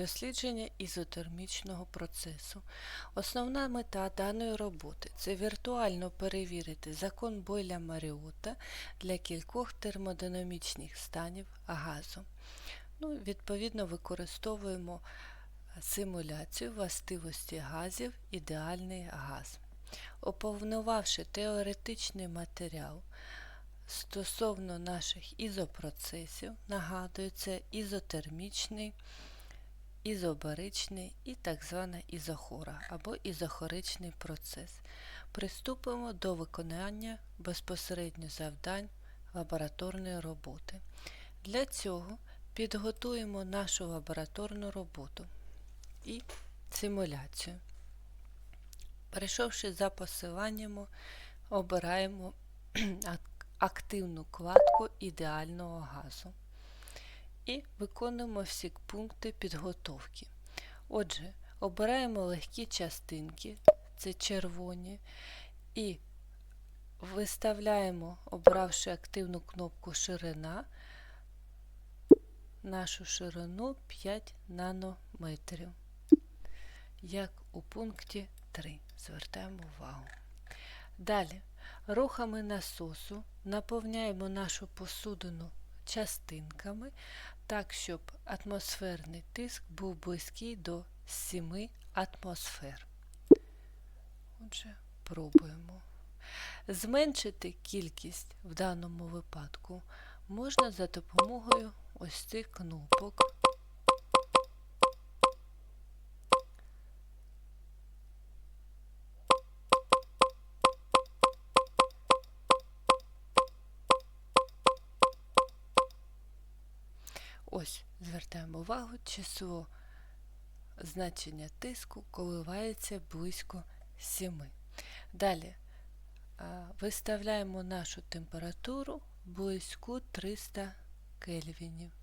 Дослідження ізотермічного процесу. Основна мета даної роботи це віртуально перевірити закон Бойля Маріота для кількох термодинамічних станів газу. Ну, відповідно, використовуємо симуляцію властивості газів ідеальний газ. Оповнувавши теоретичний матеріал стосовно наших ізопроцесів, нагадую, це ізотермічний, ізобаричний і так звана ізохора або ізохоричний процес. Приступимо до виконання безпосередньо завдань лабораторної роботи. Для цього підготуємо нашу лабораторну роботу і симуляцію. Перейшовши за посиланням, обираємо активну кладку ідеального газу і виконуємо всі пункти підготовки. Отже, обираємо легкі частинки, це червоні, і виставляємо, обравши активну кнопку ширина, нашу ширину 5 нанометрів, як у пункті 3. Звертаємо увагу. Далі, рухами насосу наповняємо нашу посудину частинками, так, щоб атмосферний тиск був близький до 7 атмосфер. Отже, пробуємо. Зменшити кількість в даному випадку можна за допомогою ось цих кнопок. Ось, звертаємо увагу, число значення тиску коливається близько 7. Далі виставляємо нашу температуру близько 300 кельвінів.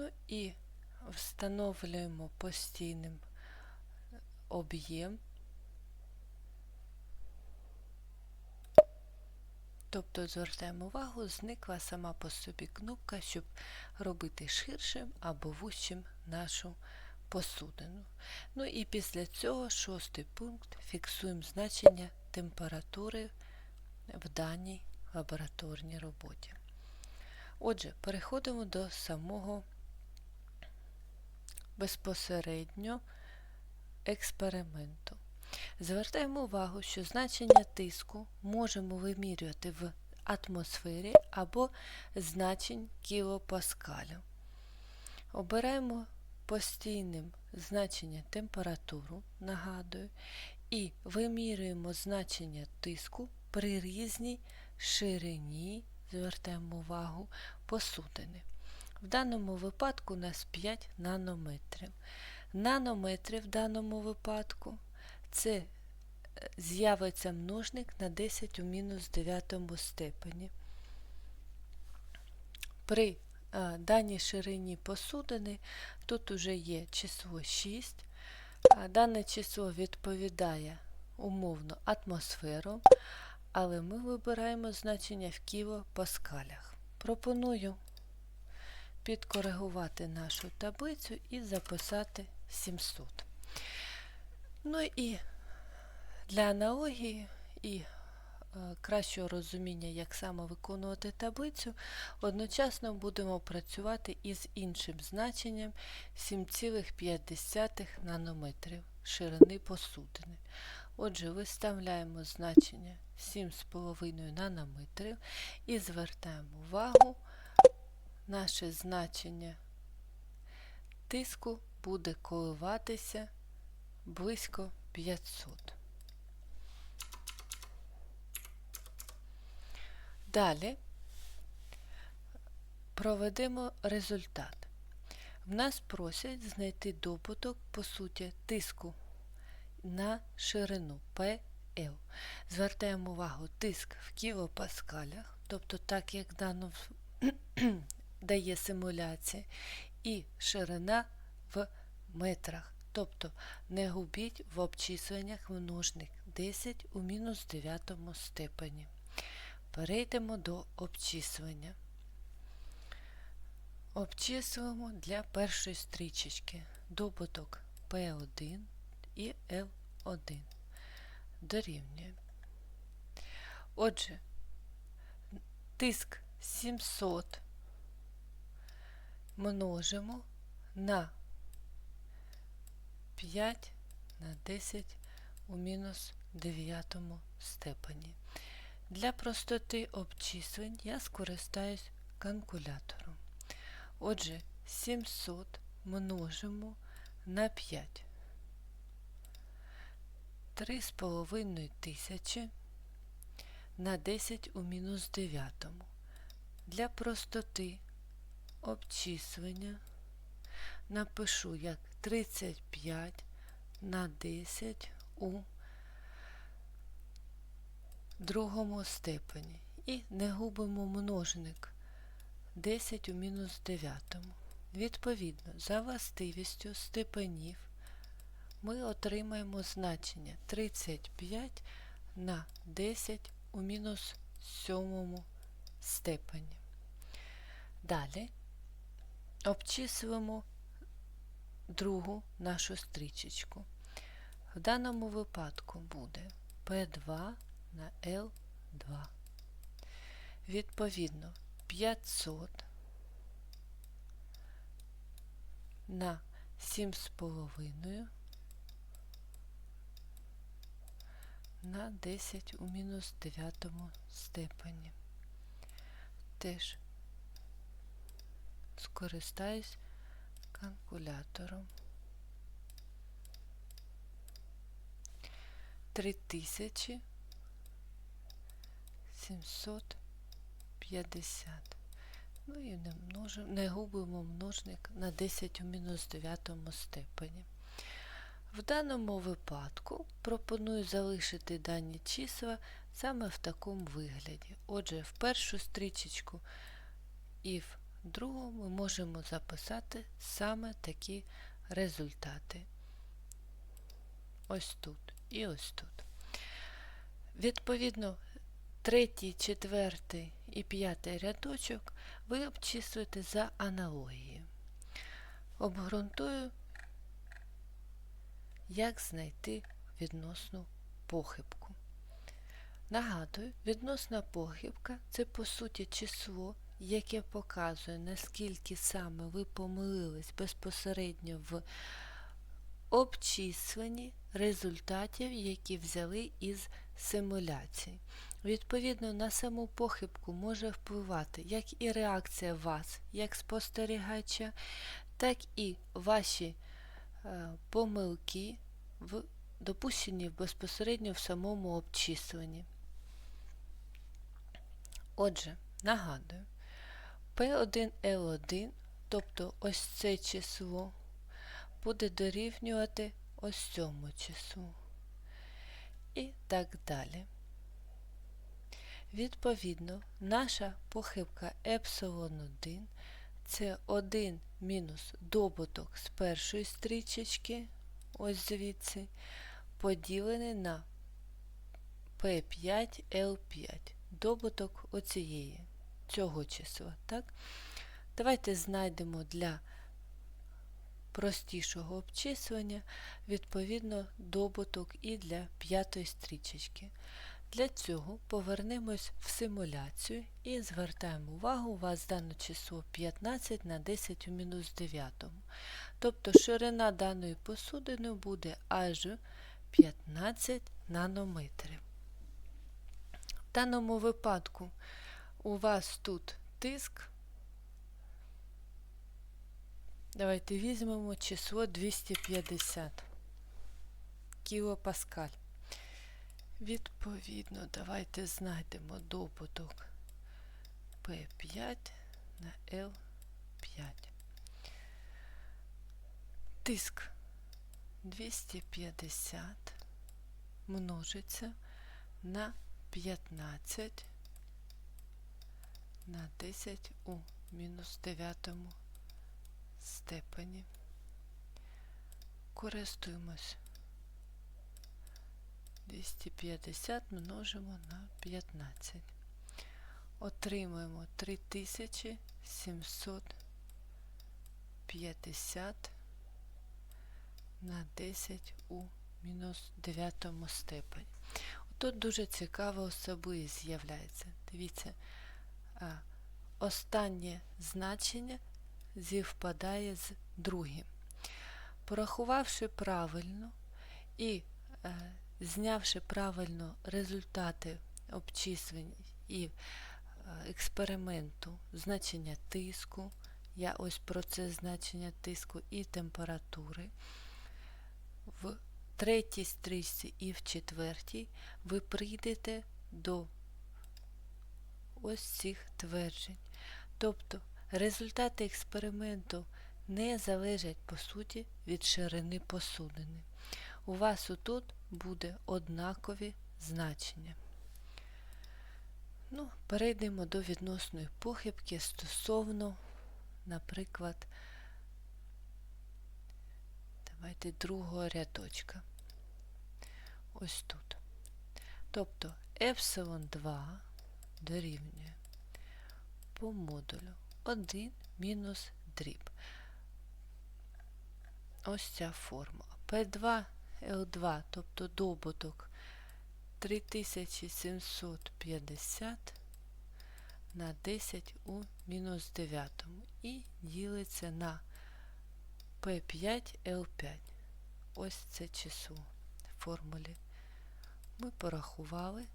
Ну і встановлюємо постійним об'єм. Тобто звертаємо увагу, зникла сама по собі кнопка, щоб робити ширшим або вущим нашу посудину. Ну і після цього шостий пункт фіксуємо значення температури в даній лабораторній роботі. Отже, переходимо до самого безпосередньо експерименту. Звертаємо увагу, що значення тиску можемо вимірювати в атмосфері або значень кілопаскалю. Обираємо постійним значення температуру, нагадую, і вимірюємо значення тиску при різній ширині, звертаємо увагу, посудини. В даному випадку у нас 5 нанометрів. Нанометри в даному випадку це з'явиться множник на 10 у мінус 9 степені. При а, даній ширині посудини тут уже є число 6. А дане число відповідає умовно атмосферу, але ми вибираємо значення в кілопаскалях. Пропоную підкоригувати нашу таблицю і записати 700. Ну і для аналогії і е, кращого розуміння, як саме виконувати таблицю, одночасно будемо працювати із іншим значенням 7,5 нанометрів ширини посудини. Отже, виставляємо значення 7,5 нанометрів і звертаємо увагу, наше значення тиску буде коливатися близько 500. Далі проведемо результат. В нас просять знайти добуток, по суті, тиску на ширину PL. Звертаємо увагу тиск в кілопаскалях, тобто так як дано дає симуляція, і ширина в метрах. Тобто не губіть в обчисленнях множник 10 у мінус 9 степені. Перейдемо до обчислення. Обчислюємо для першої стрічечки добуток P1 і L1. Дорівнює. Отже, тиск 700 множимо на 5 на 10 у мінус 9 степені. Для простоти обчислень я скористаюсь калькулятором. Отже, 700 множимо на 5. 3,5 тисячі на 10 у мінус 9. Для простоти обчислення напишу як 35 на 10 у другому степені. І не губимо множник 10 у мінус 9. Відповідно, за властивістю степенів ми отримаємо значення 35 на 10 у мінус 7 степені. Далі обчислюємо другу нашу стрічечку. В даному випадку буде P2 на L2. Відповідно, 500 на 7,5 на 10 у мінус 9 степені. Теж скористаюсь калькулятором. 3750. Ну і не, множимо, не губимо множник на 10 у мінус 9 степені. В даному випадку пропоную залишити дані числа саме в такому вигляді. Отже, в першу стрічечку в другу ми можемо записати саме такі результати. Ось тут і ось тут. Відповідно, третій, четвертий і п'ятий рядочок ви обчислюєте за аналогією. Обґрунтую, як знайти відносну похибку. Нагадую, відносна похибка це по суті число, яке показує, наскільки саме ви помилились безпосередньо в обчисленні результатів, які взяли із симуляції. Відповідно, на саму похибку може впливати як і реакція вас, як спостерігача, так і ваші е, помилки, в, допущені безпосередньо в самому обчисленні. Отже, нагадую, P1L1, тобто ось це число, буде дорівнювати ось цьому числу. І так далі. Відповідно, наша похибка епсилон 1 це 1 мінус добуток з першої стрічечки, ось звідси, поділений на P5 L5, добуток оцієї, цього числа. Так? Давайте знайдемо для простішого обчислення, відповідно, добуток і для п'ятої стрічечки. Для цього повернемось в симуляцію і звертаємо увагу, у вас дане число 15 на 10 у мінус 9. Тобто ширина даної посудини буде аж 15 нанометрів. В даному випадку у вас тут тиск. Давайте візьмемо число 250 кілопаскаль. Відповідно, давайте знайдемо добуток P5 на L5. Тиск 250 множиться на 15 на 10 у мінус дев'ятому степені. Користуємось. 250 множимо на 15. Отримуємо 3750 на 10 у мінус 9 степені. Тут дуже цікава особливість з'являється. Дивіться, останнє значення зівпадає з другим. Порахувавши правильно і е, знявши правильно результати обчислень і е, експерименту, значення тиску, я ось про це значення тиску і температури, в третій стрічці і в четвертій ви прийдете до ось цих тверджень. Тобто результати експерименту не залежать по суті від ширини посудини. У вас отут буде однакові значення. Ну, Перейдемо до відносної похибки стосовно, наприклад, давайте другого рядочка. Ось тут. Тобто епсилон 2 дорівнює по модулю 1 мінус дріб. Ось ця формула. P2 L2, тобто добуток 3750 на 10 у мінус 9 і ділиться на P5 L5. Ось це число в формулі. Ми порахували.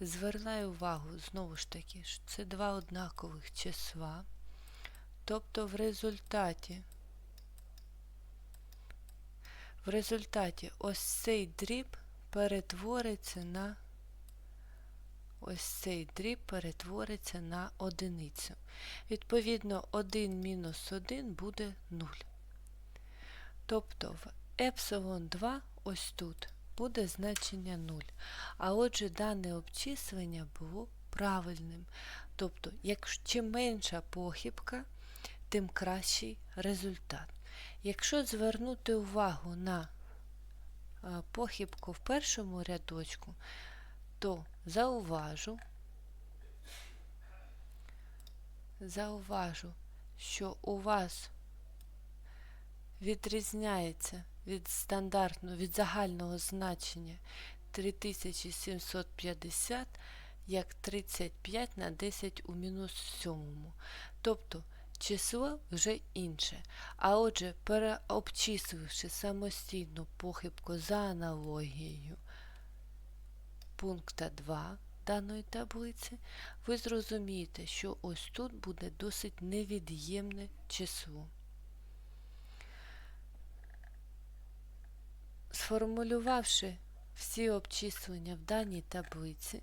Звертаю увагу, знову ж таки, що це два однакових числа. Тобто в результаті в результаті ось цей дріб перетвориться на ось цей дріб перетвориться на одиницю. Відповідно, 1 мінус 1 буде 0. Тобто в епсилон 2 ось тут буде значення 0. А отже, дане обчислення було правильним. Тобто, чим менша похибка, тим кращий результат. Якщо звернути увагу на похибку в першому рядочку, то зауважу, зауважу, що у вас відрізняється від стандартного, від загального значення 3750 як 35 на 10 у мінус 7. Тобто число вже інше. А отже, переобчисливши самостійну похибку за аналогією пункта 2 даної таблиці, ви зрозумієте, що ось тут буде досить невід'ємне число. Сформулювавши всі обчислення в даній таблиці,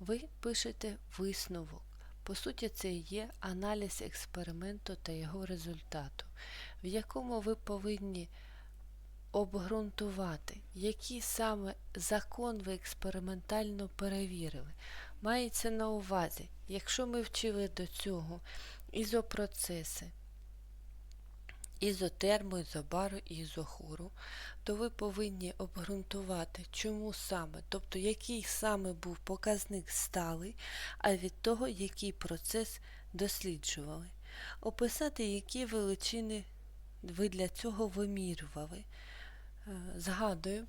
ви пишете висновок. По суті, це є аналіз експерименту та його результату, в якому ви повинні обґрунтувати, який саме закон ви експериментально перевірили. Мається на увазі, якщо ми вчили до цього ізопроцеси, ізотерму, ізобару і ізохору, то ви повинні обґрунтувати, чому саме, тобто який саме був показник сталий, а від того, який процес досліджували. Описати, які величини ви для цього вимірювали. Е, згадую,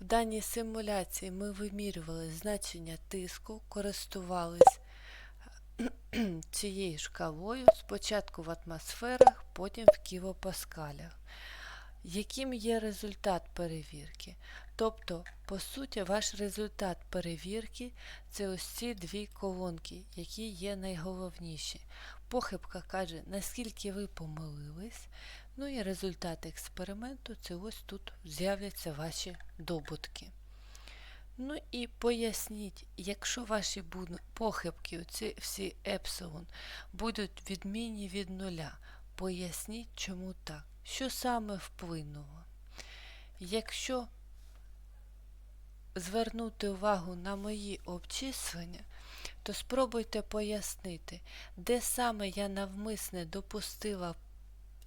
в даній симуляції ми вимірювали значення тиску, користувались цією шкалою спочатку в атмосферах, потім в кілопаскалях. Яким є результат перевірки? Тобто, по суті, ваш результат перевірки це ось ці дві колонки, які є найголовніші. Похибка каже, наскільки ви помилились. Ну і результат експерименту це ось тут з'являться ваші добутки. Ну і поясніть, якщо ваші похибки, оці всі епсилон, будуть відмінні від нуля, поясніть, чому так. Що саме вплинуло? Якщо звернути увагу на мої обчислення, то спробуйте пояснити, де саме я навмисне допустила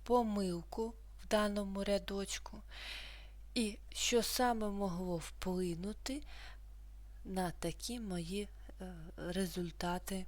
помилку в даному рядочку, і що саме могло вплинути на такі мої е, результати